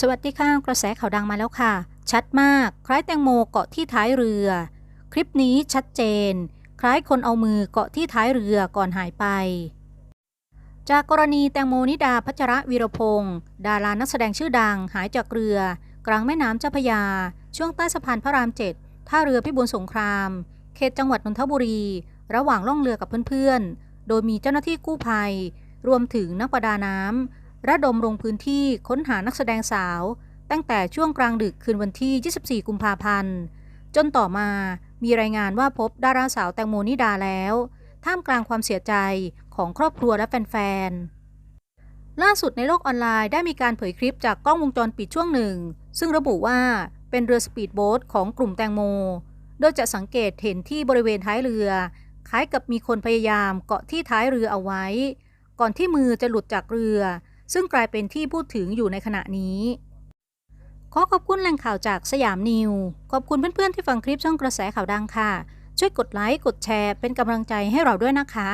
สวัสดีค่ะกระแสข่าวดังมาแล้วค่ะ ชัดมาก คล้ายแตงโมเกาะที่ท้ายเรือ คลิปนี้ชัดเจน คล้ายคนเอามือเกาะที่ท้ายเรือก่อนหายไป จากกรณีแตงโมนิดาพัชระวีรพงศ์ดารานักแสดงชื่อดังหายจากเรือ กลางแม่น้ำเจ้าพยา ช่วงใต้สะพานพระรามเจ็ดท่าเรือพิบูลสงคราม เขตจังหวัดนนทบุรี ระหว่างล่องเรือกับเพื่อนๆ โดยมีเจ้าหน้าที่กู้ภัย รวมถึงนักประดาน้ำ ระดมลงพื้นที่ค้นหานักแสดงสาว ตั้งแต่ช่วงกลางดึกคืนวันที่ 24 กุมภาพันธ์ จนต่อมามีรายงานว่าพบดาราสาวแตงโมนิดาแล้ว ท่ามกลางความเสียใจของครอบครัวและแฟนๆ ล่าสุดในโลกออนไลน์ได้มีการเผยคลิปจากกล้องวงจรปิดช่วงหนึ่ง ซึ่งระบุว่าเป็นเรือสปีดโบ๊ทของกลุ่มแตงโม โดยจะสังเกตเห็นที่บริเวณท้ายเรือ คล้ายกับมีคนพยายามเกาะที่ท้ายเรือเอาไว้ ก่อนที่มือจะหลุดจากเรือ ซึ่งกลายเป็นที่พูดถึงอยู่ในขณะนี้ ขอขอบคุณแหล่งข่าวจากสยามนิว ขอบคุณเพื่อนๆที่ฟังคลิปช่องกระแสข่าวดังค่ะ ช่วยกดไลค์ กดแชร์ เป็นกำลังใจให้เราด้วยนะคะ